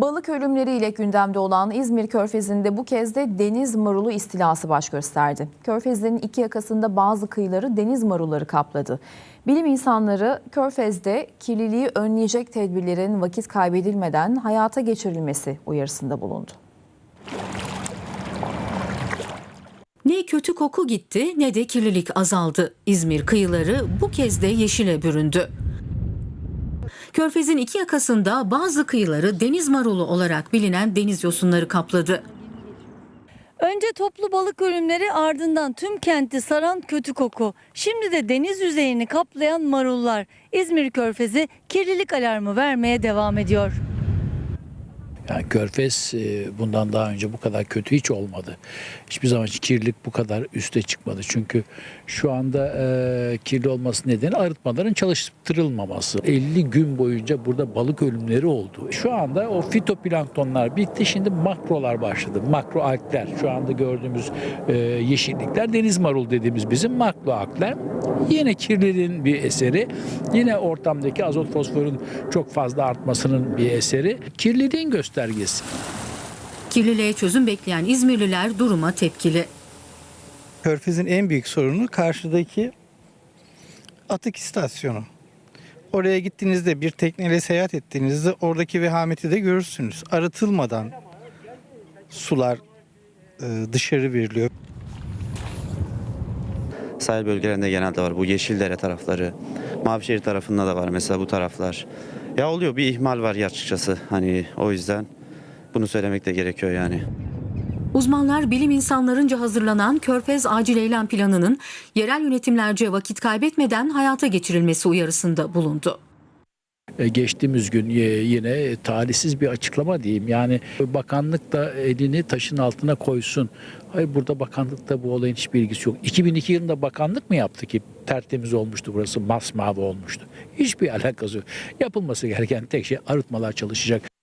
Balık ölümleriyle gündemde olan İzmir Körfezi'nde bu kez de deniz marulu istilası baş gösterdi. Körfez'in iki yakasında bazı kıyıları deniz marulları kapladı. Bilim insanları Körfez'de kirliliği önleyecek tedbirlerin vakit kaybedilmeden hayata geçirilmesi uyarısında bulundu. Ne kötü koku gitti ne de kirlilik azaldı. İzmir kıyıları bu kez de yeşile büründü. Körfez'in iki yakasında bazı kıyıları deniz marulu olarak bilinen deniz yosunları kapladı. Önce toplu balık ölümleri ardından tüm kenti saran kötü koku. Şimdi de deniz yüzeyini kaplayan marullar. İzmir Körfezi kirlilik alarmı vermeye devam ediyor. Yani Körfez e, bundan daha önce bu kadar kötü hiç olmadı. Hiçbir zaman kirlilik bu kadar üste çıkmadı. Çünkü şu anda e, kirli olması nedeni arıtmaların çalıştırılmaması. 50 gün boyunca burada balık ölümleri oldu. Şu anda o fitoplanktonlar bitti. Şimdi makrolar başladı. Makro algler. Şu anda gördüğümüz e, yeşillikler deniz marul dediğimiz bizim makro algler. Yine kirliliğin bir eseri. Yine ortamdaki azot fosforun çok fazla artmasının bir eseri. Kirliliğin göstergesi. Kirliliğe çözüm bekleyen İzmirliler duruma tepkili. Körfez'in en büyük sorunu karşıdaki atık istasyonu. Oraya gittiğinizde bir tekneyle seyahat ettiğinizde oradaki vehameti de görürsünüz. Arıtılmadan sular e, dışarı veriliyor. Sahil bölgelerinde genelde var. Bu Yeşildere tarafları. Mavişehir tarafında da var mesela bu taraflar. Ya oluyor bir ihmal var ya açıkçası. Hani o yüzden bunu söylemek de gerekiyor yani. Uzmanlar bilim insanlarınca hazırlanan Körfez Acil Eylem Planı'nın yerel yönetimlerce vakit kaybetmeden hayata geçirilmesi uyarısında bulundu. E, Geçtiğimiz gün yine talihsiz bir açıklama diyeyim. Yani bakanlık da elini taşın altına koysun. Hayır burada bakanlıkta bu olayın hiçbir ilgisi yok. 2002 yılında bakanlık mı yaptı ki tertemiz olmuştu burası masmavi olmuştu. Hiçbir alakası yok. Yapılması gereken tek şey arıtmalar çalışacak.